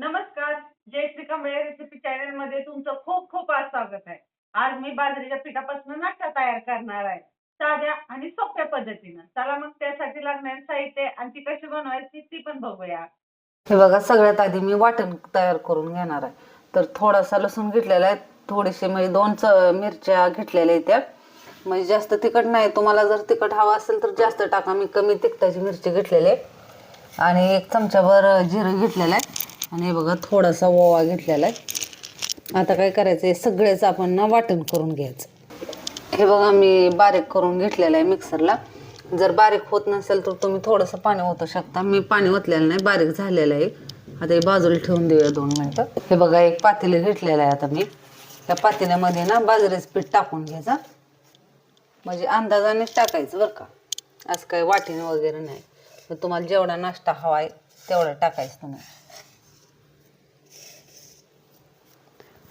नमस्कार जय श्री कमळे रेसिपी चॅनलमध्ये तुमचं खूप खूप आज स्वागत आहे. आज मी बाजरीच्या पिठापासून नाश्ता तयार करणार आहे. साध्या आणि सोप्या पद्धतीनं. चला मग त्यासाठी लागणारे साहित्य आणि ती कशी बनवायची ती पण बघूया. हे बघा सगळ्यात आधी मी वाटण तयार करून घेणार आहे. तर थोडासा लसूण घेतलेला आहे. थोडीशी म्हणजे दोन च मिरच्या घेतलेल्या आहेत त्या. म्हणजे जास्त तिखट नाही. तुम्हाला जर तिखट हवं असेल तर जास्त टाका. मी कमी तिखटाची मिरची घेतलेली आहे. आणि एक चमचाभर जिरं घेतलेलं आहे. आणि हे बघा थोडासा ओवा घेतलेला आहे. आता काय करायचं आहे सगळेच आपण ना वाटण करून घ्यायचं. हे बघा मी बारीक करून घेतलेलं आहे मिक्सरला. जर बारीक होत नसेल तर तुम्ही थोडंसं पाणी ओतू शकता. मी पाणी ओतलेलं नाही बारीक झालेलं आहे. आता हे बाजूला ठेवून देऊया दोन मिनटं. हे बघा एक पातेलं घेतलेलं आहे आता मी. त्या पातेल्यामध्ये ना बाजरीचं पीठ टाकून घ्यायचा. म्हणजे अंदाजानेच टाकायचं बरं का. असं काही वाटीने वगैरे नाही. तुम्हाला जेवढा नाश्ता हवा आहे तेवढा टाकायचं तुम्ही.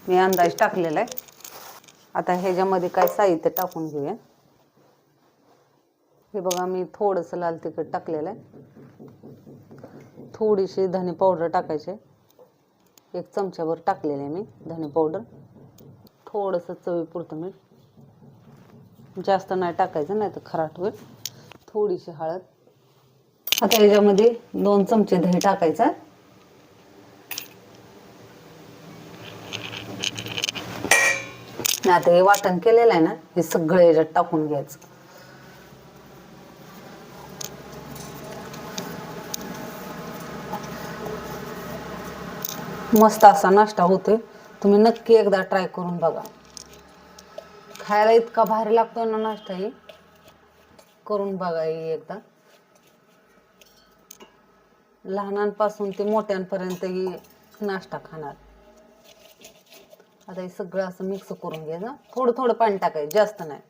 मी अंदाज टाकलेला आहे आता ह्याच्यामध्ये काय साहित्य टाकून घेऊया. हे बघा मी थोडंसं लाल तिखट टाकलेलं आहे. थोडीशी धने पावडर टाकायचे एक चमच्याभर टाकलेलं आहे मी धने पावडर. थोडंसं चवीपुरतं मीठ. जास्त नाही टाकायचं नाही तर खराट होईल. थोडीशी हळद. आता याच्यामध्ये दोन चमचे दही टाकायचं आता हे वाटण केलेलं आहे ना हे सगळं याच्यात टाकून घ्यायचं. मस्त असा नाश्ता होतोय. तुम्ही नक्की एकदा ट्राय करून बघा. खायला इतका भारी लागतो ना नाश्ता ही. करून बघा ही एकदा. लहानांपासून ते मोठ्यांपर्यंत ही नाश्ता खाणार. आता हे सगळं असं मिक्स करून घ्यायचं थोडं थोडं पाणी टाकायचं जास्त नाही.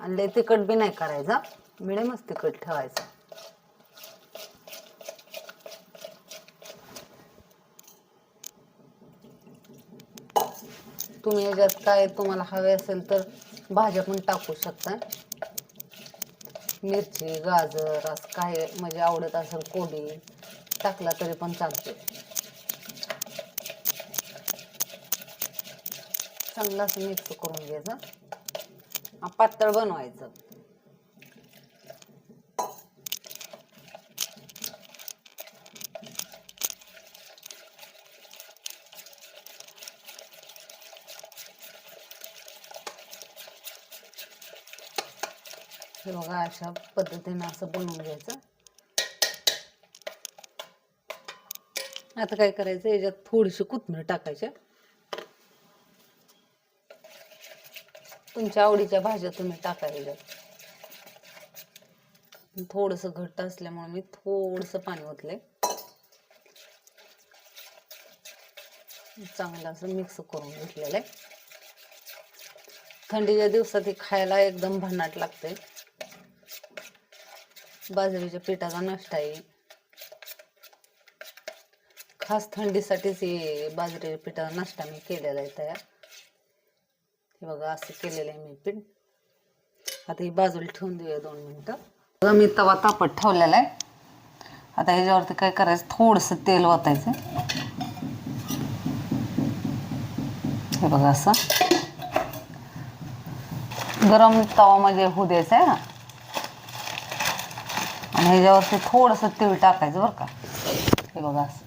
आणि लय तिखट बी नाही करायचा मिडियमच तिखट ठेवायचं. तुम्ही याच्यात काय तुम्हाला हवे असेल तर भाज्या पण टाकू शकता. मिरची गाजर असं काय म्हणजे आवडत असेल कोबी. टाकला तरी पण चालतो चांगला असं मिक्स करून घ्यायचं. पातळ बनवायचं. हे बघा अशा पद्धतीने असं बनवून घ्यायचं. आता काय करायचं याच्यात थोडीशी कोथिंबीर टाकायची. तुमच्या आवडीच्या भाज्या तुम्ही टाका याच्यात. थोडंसं घट्ट असल्यामुळे मी थोडंसं पाणी ओतले चांगलं असं मिक्स करून घेतलेलं आहे. थंडीच्या दिवसात हे खायला एकदम भन्नाट लागते बाजरीच्या पिठाचा नाश्ता आहे. खास थंडीसाठीच हे बाजरी पिठा नाश्ता मी केलेला आहे तयार. हे बघा असं केलेलं आहे मी पीठ. आता ही बाजूला ठेवून देऊया दोन मिनटं. बघा मी तवा तापत ठेवलेला आहे. आता ह्याच्यावरती काय करायचं? थोडंसं तेल वाचायचं हे बघा असं. गरम तवा म्हणजे होऊ द्यायचा आहे ना आणि ह्याच्यावरती थोडंसं तेल टाकायचं बरं का. हे बघा असं.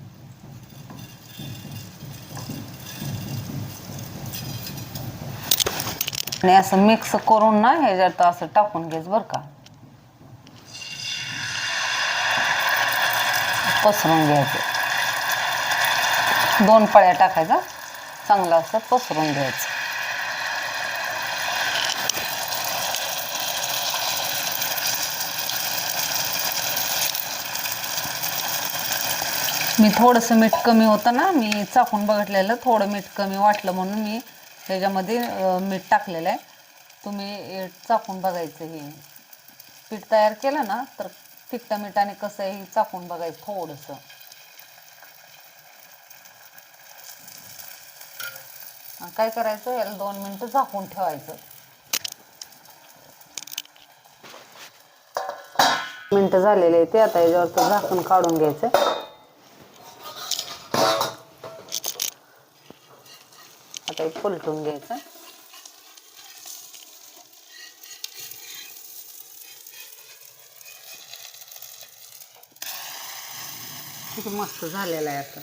आणि असं मिक्स करून ना ह्याच्यात असं टाकून घ्यायचं बरं का. पसरून घ्यायचं. दोन पळ्या टाकायचा चांगलं असं पसरून घ्यायचं. मी थोडंसं मीठ कमी होतं ना मी चाकून बघितलेलं थोडं मीठ कमी वाटलं म्हणून मी ह्याच्यामध्ये मीठ टाकलेलं आहे. तुम्ही चाकून बघायचं हे. पीठ तयार केलं ना तर तिखट मिठाने कसं आहे हे चाकून बघायचं थोडंसं. काय करायचं याला दोन मिनटं झाकून ठेवायचं. मिनटं झालेले आहे ते आता याच्यावर झाकण काढून घ्यायचं. काही पलटून घ्यायचं. किती मस्त झालेलं आहे आता.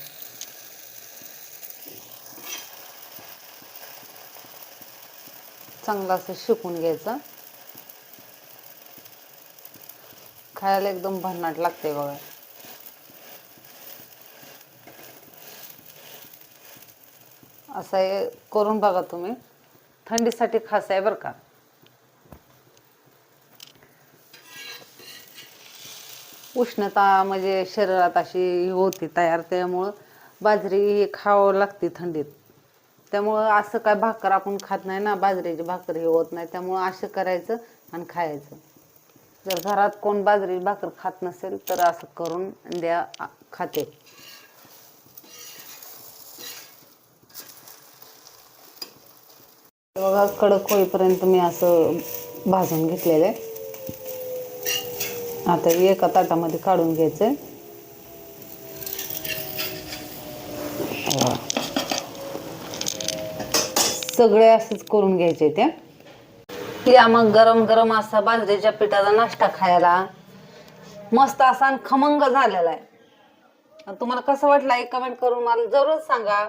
चांगलं असं शिकून घ्यायचं. खायला एकदम भन्नाट लागते बघा. असं हे करून बघा तुम्ही. थंडीसाठी खास आहे बरं का. उष्णता म्हणजे शरीरात अशी ही होती तयार त्यामुळं बाजरी ही खावं लागते थंडीत. त्यामुळं असं काय भाकर आपण खात नाही ना बाजरीची भाकर हे होत नाही त्यामुळं असं करायचं आणि खायचं. जर घरात कोण बाजरी भाकर खात नसेल तर असं करून द्या खाते. बघा कडक होईपर्यंत मी असं भाजून घेतलेलं आहे. आता एका ताटामध्ये काढून घ्यायचंय. सगळे असंच करून घ्यायचे त्या. या मग गरम गरम असा बाजरीच्या पिठाचा नाश्ता खायला. मस्त असा खमंग झालेला आहे. तुम्हाला कसं वाटलं एक कमेंट करून मला जरूर सांगा.